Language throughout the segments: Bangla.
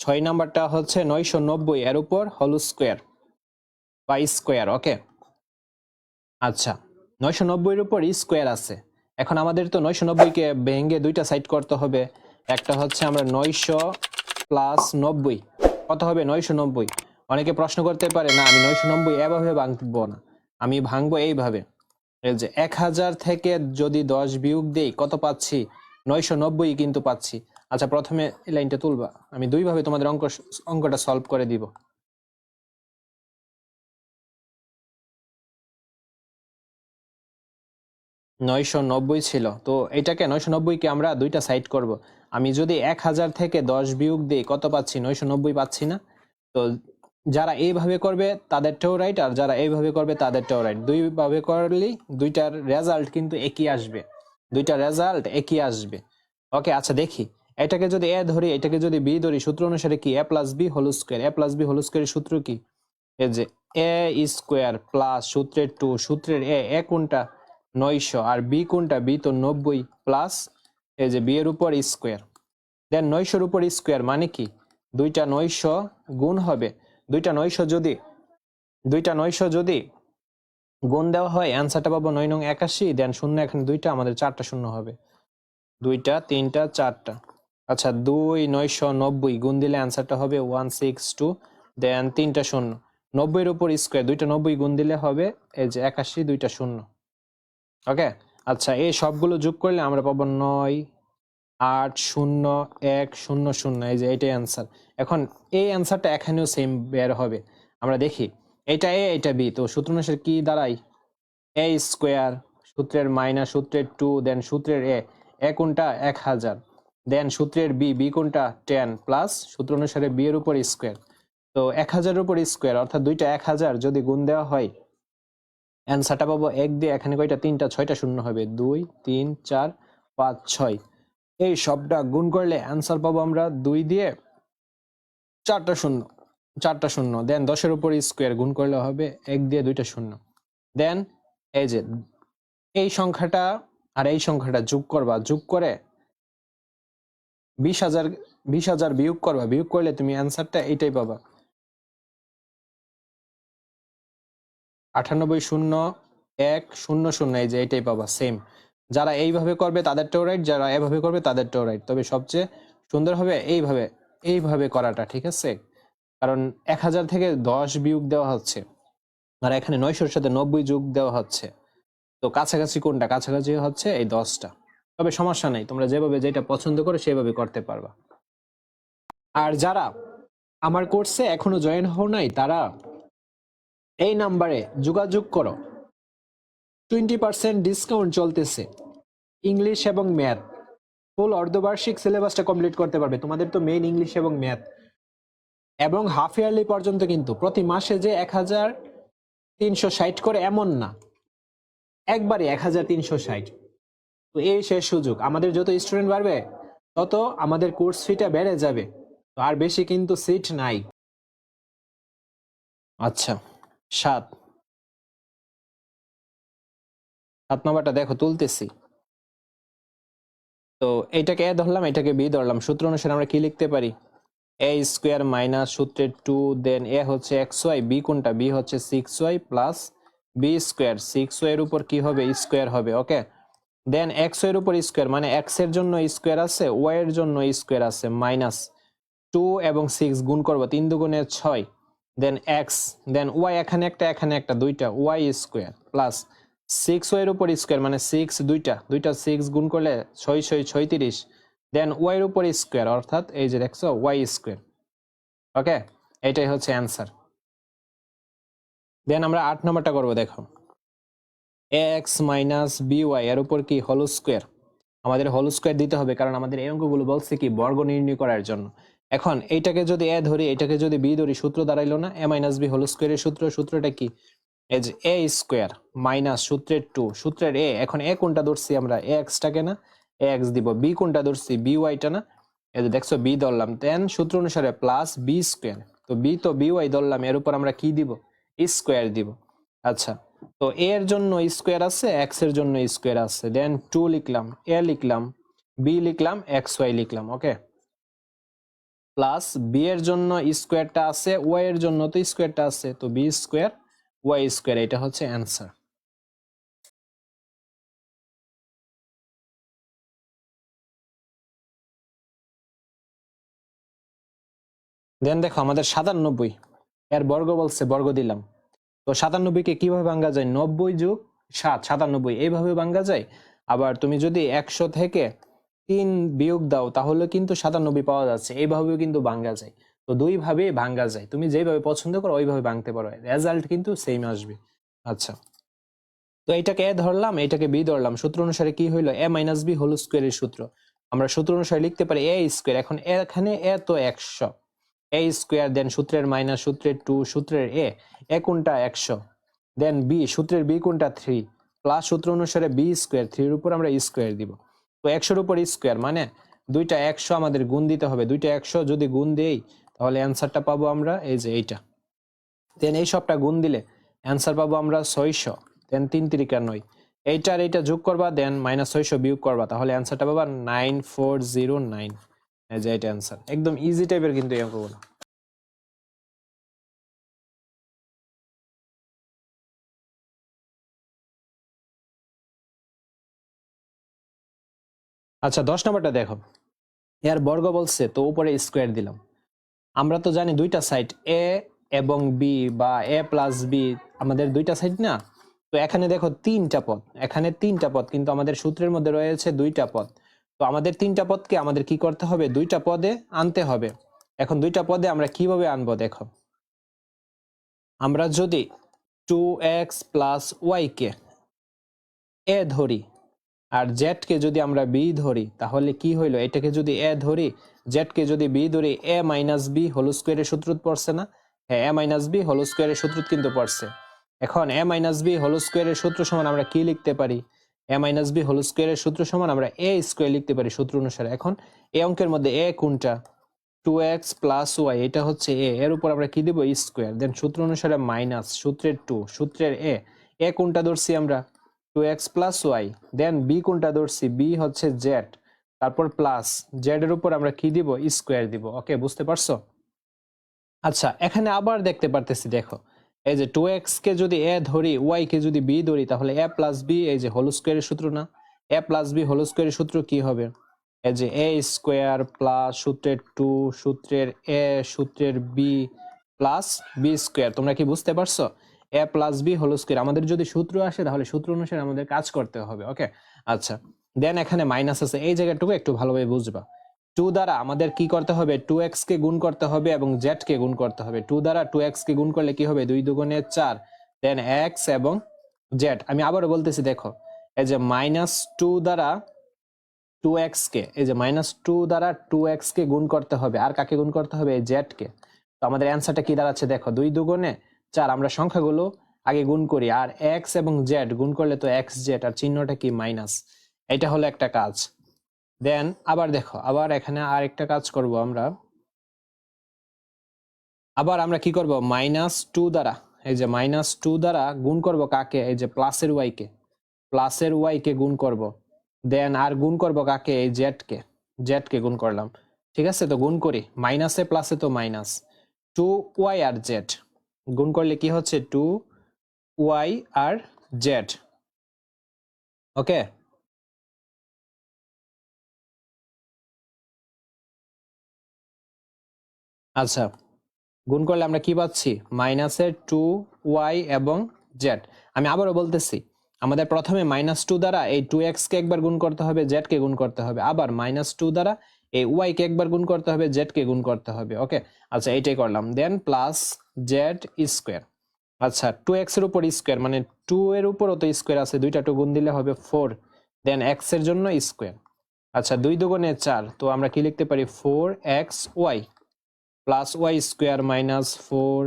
ছয় নাম্বারটা হচ্ছে নয়শো নব্বই এর উপর হল স্কোয়ার বা স্কোয়ার, ওকে? আচ্ছা নয়শো নব্বইয়ের উপর স্কোয়ার আছে। এখন আমাদের তো নয়শো নব্বইকে ভেঙে দুইটা সাইড করতে হবে। একটা হচ্ছে আমরা নয়শো প্লাস নব্বই। কত হবে? নয়শো নব্বই। অনেকে প্রশ্ন করতে পারে, না, আমি নয়শো নব্বই এভাবে ভাঙবো না। আমি ভাঙবো এইভাবে। এই যে, এক হাজার থেকে যদি দশ বিয়োগ দেই, কত পাচ্ছি? নয়শো নব্বই কিন্তু পাচ্ছি। আচ্ছা প্রথমে এই লাইনটা তুলবা। আমি দুইভাবে তোমাদের অঙ্ক অঙ্কটা সলভ করে দিব। নয়শো নব্বই ছিল। তো এটাকে নয়শো নব্বইকে আমরা দুইটা সাইড করব। আমি যদি এক হাজার থেকে দশ বিয়োগ দিই কত পাচ্ছি? নয়শো নব্বই পাচ্ছি না। তো যারা এইভাবে করবে, তাদেরটাও রাইট আর যারা এইভাবে করবে, তাদেরটাও রাইট দুইভাবে করলেই দুইটার রেজাল্ট কিন্তু একই আসবে। দুইটা রেজাল্ট একই আসবে। ওকে আচ্ছা দেখি। এটাকে যদি এ ধরি, এটাকে যদি বি ধরি, সূত্র অনুসারে কি? A plus b whole square a plus b whole স্কোয়ারের সূত্র কি? এই যে এ স্কোয়ার প্লাস সূত্রের টু সূত্রের এ এ কোনটা? নয়শো। আর বি কোনটা? বি তো নব্বই প্লাস এই যে বি এর উপর স্কোয়ার দেন নয়শোর উপর স্কোয়ার মানে কি? দুইটা নয়শো গুণ হবে। দুইটা নয়শো যদি, দুইটা নয়শো যদি গুণ দেওয়া হয় অ্যান্সারটা পাবো নয় নং একাশি। দেন শূন্য এখানে দুইটা, আমাদের চারটা শূন্য হবে। দুইটা, তিনটা, চারটা। আচ্ছা দুই নয়শো নব্বই গুণ দিলে অ্যান্সারটা হবে ওয়ান সিক্স টু, দেন তিনটা শূন্য। নব্বইয়ের উপর স্কোয়ার, দুইটা নব্বই গুণ দিলে হবে এই যে একাশি, দুইটা শূন্য। ওকে? আচ্ছা এই সবগুলো যোগ করলে আমরা পাবো নয়, আট, শূন্য, এক, শূন্য শূন্য, এই যে এটাই অ্যান্সার। এখন এই অ্যান্সারটা এখানেও সেম বের হবে। আমরা দেখি, এটা এ এটা বি তো সূত্র অনুসারে কি দাঁড়ায়? এ স্কোয়ার সূত্রের মাইনাস সূত্রের টু দেন সূত্রের এ এ কোনটা? এক হাজার। দেন সূত্রের বি বি কোনটা? টেন প্লাস সূত্র অনুসারে বি এর উপর স্কোয়ার তো এক হাজারের উপর স্কোয়ার অর্থাৎ দুইটা এক হাজার যদি গুণ দেওয়া হয় অ্যান্সারটা পাবো এক দিয়ে এখানে কয়টা? তিনটা, ছয়টা শূন্য হবে। দুই, তিন, চার, পাঁচ, ছয়। এই সবটা গুণ করলে অ্যান্সার পাবো আমরা দুই দিয়ে চারটা শূন্য। চারটা শূন্য। দেন দশের উপর স্কোয়ার গুণ করলে হবে এক দিয়ে দুইটা শূন্য। দেন এই যে, এই সংখ্যাটা আর এই সংখ্যাটা যোগ করবা। যোগ করে বিশ হাজার বিশ হাজার বিয়োগ করবা, বিয়োগ করলে তুমি অ্যান্সারটা এইটাই পাবা। আটানব্বই শূন্য এক শূন্য শূন্য এই যে এটাই পাবা সেম যারা এইভাবে করবে তাদেরটাও রাইট যারা এভাবে করবে তাদেরটাও রাইট তবে সবচেয়ে সুন্দর হবে এইভাবে এইভাবে করাটা, ঠিক আছে? কারণ এক হাজার থেকে দশ বিয়োগ দেওয়া হচ্ছে, আর এখানে নয়শোর সাথে নব্বই যোগ দেওয়া হচ্ছে। তো কাছাকাছি কোনটা? কাছাকাছি হচ্ছে এই দশটা। তবে সমস্যা নাই। তোমরা যেভাবে যেটা পছন্দ করো সেভাবে করতে পারবা। আর যারা আমার কোর্সে এখনও জয়েন হও নাই, তারা এই নাম্বারে যোগাযোগ করো। টোয়েন্টি পার্সেন্ট ডিসকাউন্ট চলতেছে। ইংলিশ এবং ম্যাথ। ফুল অর্ধবার্ষিক সিলেবাসটা কমপ্লিট করতে পারবে। তোমাদের তো মেইন ইংলিশ এবং ম্যাথ। এবং হাফ ইয়ারলি পর্যন্ত কিন্তু প্রতি মাসে যে এক হাজার তিনশো ষাট করে এমন না। একবারে এক হাজার তিনশো ষাট। তো এই শেষ সুযোগ। আমাদের যত স্টুডেন্ট বাড়বে, তত আমাদের কোর্স ফিটা বেড়ে যাবে। তো আর বেশি কিন্তু সিট নাই। আচ্ছা সাত। সাত নম্বরটা দেখো, তুলতেছি। তো এটাকে এ ধরলাম, এটাকে বি ধরলাম। সূত্র অনুসারে আমরা কি লিখতে পারি? এ স্কোয়ার মাইনাস সূত্রের টু দেন এ হচ্ছে এক্স ওয়াই বি কোনটা? বি হচ্ছে six y plus b square six y এর উপর কি হবে? স্কোয়ার হবে ওকে দেন এক্সের উপর স্কোয়ার মানে এক্সের জন্য স্কোয়ার আছে ওয়াই এর জন্য স্কোয়ার আছে মাইনাস টু এবং সিক্স গুণ করব, তিন দুগুণে ছয় দেন এক্স দেন ওয়াই এখানে একটা এখানে একটা, দুইটা y square plus six y এর উপর স্কোয়ার মানে সিক্স দুইটা দুইটা সিক্স গুণ করলে ছয় ছয় ছয়ত্রিশ দেন ওয়াই এর উপর স্কোয়ার অর্থাৎ এই যে দেখছ ওয়াই স্কোয়ার ওকে এটাই হচ্ছে অ্যান্সার দেন আমরা আট নম্বরটা করব, দেখো। এক্স মাইনাস বি ওয়াই এর উপর কি হল স্কোয়ার আমাদের হোল স্কোয়ার দিতে হবে, কারণ আমাদের এই অঙ্কগুলো বলছে কি, বর্গ নির্ণয় করার জন্য। এখন এইটাকে যদি এ ধরি, এটাকে যদি বি ধরি, সূত্র দাঁড়াইলো না? এ মাইনাস বি হোল স্কোয়ারের সূত্র, সূত্রটা কি? এজ এ স্কোয়ার মাইনাস সূত্রের টু সূত্রের এ এখন এ কোনটা ধরছি আমরা? এ এক্সটাকে না? এ এক্স দিব। বি কোনটা ধরছি? বি ওয়াইটা না? এই যে দেখছ বি ধরলাম। তেন সূত্র অনুসারে প্লাস বি স্কোয়ার তো বি তো বি ওয়াই ধরলাম, এর উপর আমরা কি দিব? স্কোয়ার দিব। আচ্ছা তো এ এর জন্য স্কোয়ার আছে এক্সের জন্য স্কোয়ার আছে। দেন টু লিখলাম এ লিখলাম বি লিখলাম এক্স ওয়াই লিখলাম ওকে প্লাস বি এর জন্য স্কোয়ারটা আছে ওয়াই এর জন্য তো স্কোয়ারটা আছে, তো বি স্কোয়ার ওয়াই স্কোয়ার এটা হচ্ছে অ্যান্সার দেন দেখো আমাদের সাতানব্বই, এর বর্গ বলছে, বর্গ দিলাম। তো সাতানব্বইকে কীভাবে ভাঙ্গা যায়? নব্বই যোগ সাত, সাতানব্বই, এইভাবে ভাঙ্গা যায়? আবার তুমি যদি একশো থেকে তিন বিয়োগ দাও, তাহলে কিন্তু সাতানব্বই পাওয়া যাচ্ছে, এইভাবেও কিন্তু ভাঙ্গা যায়। তো দুই ভাবে ভাঙ্গা যায়। তুমি যেভাবে পছন্দ করো, ওইভাবে ভাঙতে পারো। রেজাল্ট কিন্তু সেম আসবে। আচ্ছা। তো এটাকে এ ধরলাম, এটাকে বি ধরলাম। সূত্র অনুসারে কি হইল? এ মাইনাস বি হোল স্কোয়ারের সূত্র। আমরা সূত্র অনুসারে লিখতে পারি এ স্কোয়ার এখন এখানে এ তো একশো। এ স্কোয়ার দেন সূত্রের মাইনাস সূত্রের টু সূত্রের এ এ কোনটা একশো। দেন বি সূত্রের বি কোনটা থ্রি প্লাস সূত্র অনুসারে বি স্কোয়ার থ্রির উপর আমরা স্কোয়ার দিব। তো একশোর উপর স্কোয়ার মানে দুইটা একশো আমাদের গুণ দিতে হবে। দুইটা একশো যদি গুণ দেই, তাহলে অ্যান্সারটা পাবো আমরা এই যে এইটা। দেন এই সবটা গুণ দিলে অ্যান্সার পাবো আমরা ছয়শো দেন তিন তিরিকা নয়। এইটা আর এইটা যোগ করবা দেন মাইনাস ছয়শো বিয়োগ করবা, তাহলে অ্যান্সারটা পাবা নাইন ফোর জিরো নাইন এই যে এটা অ্যান্সার একদম ইজি টাইপের কিন্তু এই অঙ্কগুলো। আচ্ছা দশ নম্বরটা দেখো। এর বর্গ বলছে, তো উপরে স্কোয়ার দিলাম। আমরা তো জানি দুইটা সাইড এ এবং বি বা এ প্লাস বি আমাদের দুইটা সাইড না? তো এখানে দেখো তিনটা পদ। এখানে তিনটা পদ, কিন্তু আমাদের সূত্রের মধ্যে রয়েছে দুইটা পদ। তো আমাদের তিনটা পদকে আমাদের কি করতে হবে? দুইটা পদে আনতে হবে। এখন দুইটা পদে আমরা কীভাবে আনব দেখো? আমরা যদি টু এক্স প্লাস ওয়াইকে এ ধরি আর জেড কে যদি আমরা বি ধরি, তাহলে কি হইল? এটাকে যদি এ ধরি জেড কে যদি বি ধরি এ মাইনাস বি হোল স্কোয়ারের সূত্রত পড়ছে না? হ্যাঁ এ মাইনাস বি হোল স্কোয়ারের সূত্র কিন্তু পড়ছে। এখন এ মাইনাস বি হোল স্কোয়ারের সূত্র সমান আমরা কি লিখতে পারি? এ মাইনাস বি হোল স্কোয়ারের সূত্র সমান আমরা এ স্কোয়ার লিখতে পারি সূত্র অনুসারে। এখন এ অঙ্কের মধ্যে এ কোনটা? টু এক্স প্লাস ওয়াই এটা হচ্ছে এ এর উপর আমরা কি দিব? স্কোয়ার দেন সূত্র অনুসারে মাইনাস সূত্রের টু সূত্রের এ এ কোনটা ধরছি আমরা? Two x plus y then b কোনটা ধরছি? বি হচ্ছে জেড তারপর প্লাস জেড এর উপর আমরা কি দিব? স্কোয়ার দিব। ওকে বুঝতে পারছ? আচ্ছা এখানে আবার দেখতে পারতেছি, দেখো। এই যে টু এক্স কে যদি এ ধরি ওয়াই কে যদি বি ধরি, তাহলে এ প্লাস বি এই যে হোল স্কোয়ারের সূত্র না? এ প্লাস বি হোল স্কোয়ারের সূত্র কি হবে? এই যে এ স্কোয়ার প্লাস সূত্রের টু সূত্রের এ সূত্রের বি প্লাস বি স্কোয়ার তোমরা কি বুঝতে পারছ? A plus b whole square আমাদের যদি সূত্র আসে, তাহলে সূত্র অনুসারে আমাদের কাজ করতে হবে ওকে আচ্ছা দেন এখানে মাইনাস আছে। এই জায়গাটুকু একটু ভালোভাবে বুঝবা। টু দ্বারা আমাদের কি করতে হবে? টু কে গুণ করতে হবে এবং কে গুণ করতে হবে। টু দ্বারা টু কে গুণ করলে কি হবে? দুই দুগুণে চার। দেন এক্স এবং জেড আমি আবারও বলতেছি, দেখো, এই যে মাইনাস টু দ্বারা টু এক্স কে, এই যে মাইনাস টু দ্বারা টু কে গুণ করতে হবে। আর কাকে গুণ করতে হবে? জেড কে। তো আমাদের অ্যান্সারটা কি দাঁড়াচ্ছে? দেখো, দুই দুগুণে চার, আমরা সংখ্যাগুলো আগে গুণ করি। আর এক্স এবং জেড গুণ করলে তো এক্স জেড আর চিহ্নটা কি? মাইনাস এটা হলো একটা কাজ। দেন আবার দেখো, আবার এখানে আর একটা কাজ করব আমরা। আবার আমরা কি করব? মাইনাস টু দ্বারা, এই যে মাইনাস টু দ্বারা গুণ করব কাকে? এই যে প্লাসের ওয়াই কে। প্লাসের ওয়াই কে গুণ করব। দেন আর গুণ করব কাকে? এই জেড কে। জেড কে গুণ করলাম। ঠিক আছে? তো গুণ করি। মাইনাসে প্লাসে তো মাইনাস টু ওয়াই আর জেড গুণ করলে কি হচ্ছে? টু ওয়াই আর জেড ওকে আচ্ছা গুণ করলে আমরা কি পাচ্ছি? মাইনাসের টু ওয়াই এবং জেড আমি আবারও বলতেছি, আমাদের প্রথমে মাইনাস টু দ্বারা এই টু এক্স কে একবার গুণ করতে হবে জেড কে গুণ করতে হবে। আবার মাইনাস টু দ্বারা এই ওয়াই কে একবার গুণ করতে হবে জেড কে গুণ করতে হবে ওকে আচ্ছা এইটাই করলাম। দেন প্লাস জেড স্কোয়ার আচ্ছা টু এক্সের উপর স্কোয়ার মানে টু এর উপরও তো স্কোয়ার আছে, দুইটা টু গুণ দিলে হবে ফোর দেন এক্সের জন্য স্কোয়ার আচ্ছা দুই দুগুণে চার, তো আমরা কি লিখতে পারি? Four x y plus y square minus four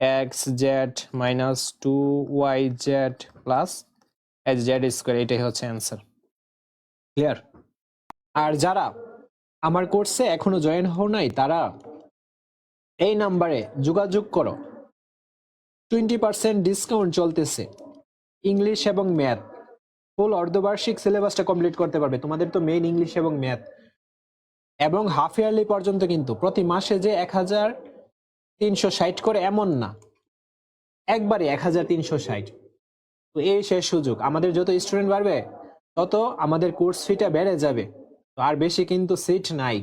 x z minus two y z plus h z square এটাই হচ্ছে অ্যান্সার ক্লিয়ার আর যারা আমার কোর্সে এখনও জয়েন হও নাই, তারা এই নাম্বারে যোগাযোগ করো। টোয়েন্টি পার্সেন্ট ডিসকাউন্ট চলতেছে। ইংলিশ এবং ম্যাথ ফুল অর্ধবার্ষিক সিলেবাসটা কমপ্লিট করতে পারবে। তোমাদের তো মেইন ইংলিশ এবং ম্যাথ এবং হাফ ইয়ারলি পর্যন্ত কিন্তু প্রতি মাসে যে এক হাজার তিনশো ষাট করে এমন না। একবারে এক হাজার তিনশো ষাট। তো এই শেষ সুযোগ। আমাদের যত স্টুডেন্ট বাড়বে, তত আমাদের কোর্স ফিটা বেড়ে যাবে। তো আর বেশি কিন্তু সিট নাই।